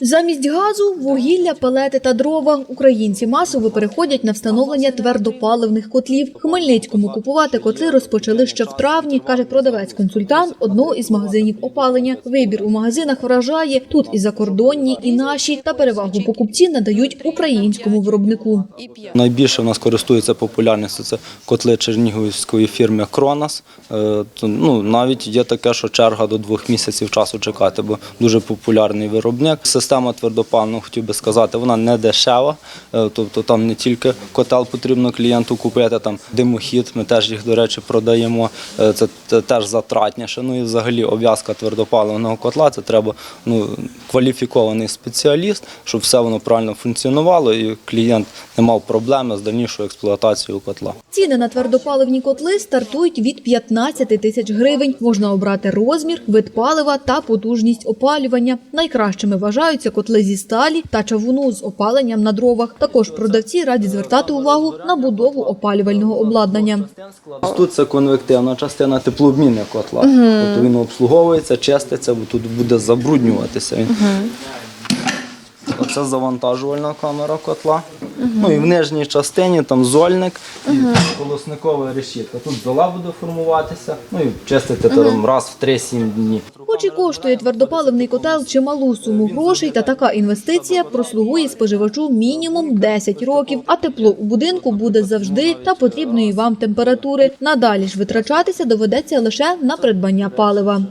Замість газу, вугілля, пелети та дрова українці масово переходять на встановлення твердопаливних котлів. Хмельницькому купувати котли розпочали ще в травні, каже продавець-консультант одного із магазинів опалення. Вибір у магазинах вражає тут і закордонні, і наші, та перевагу покупці надають українському виробнику. Найбільше в нас користується популярністю це котли чернігівської фірми Кронас. Е, Ну, навіть є таке, що черга до двох місяців часу чекати, бо дуже популярний виробник. Система твердопального, хотів би сказати, вона не дешева. Е, Тобто там не тільки котел потрібно клієнту купити, там димохід, ми теж їх, до речі, продаємо. Е, Це, теж затратніше. Ну і взагалі обв'язка твердопаливного котла це треба ну, кваліфікований спеціаліст, щоб все воно правильно функціонувало і клієнт не мав проблеми з дальнішою експлуатацією котла. Ціни на твердопаливні котли стартують від 15 тисяч гривень. Можна обрати розмір, вид палива та потужність опалювання. Найкращими вважаються котли зі сталі та чавуну з опаленням на дровах. Також продавці раді звертати увагу на будову опалювального обладнання. Тут це конвективна частина теплообміння котла. Тобто він обслуговується, чиститься, бо тут буде забруднюватися. Угу. Оце завантажувальна камера котла. Ну і в нижній частині там зольник і колосникова решітка. Тут зола буде формуватися, ну і чистити там раз в 3-7 днів. Хоч і коштує твердопаливний котел чималу суму грошей, та така інвестиція прослугує споживачу мінімум 10 років, а тепло у будинку буде завжди та потрібної вам температури. Надалі ж витрачатися доведеться лише на придбання палива.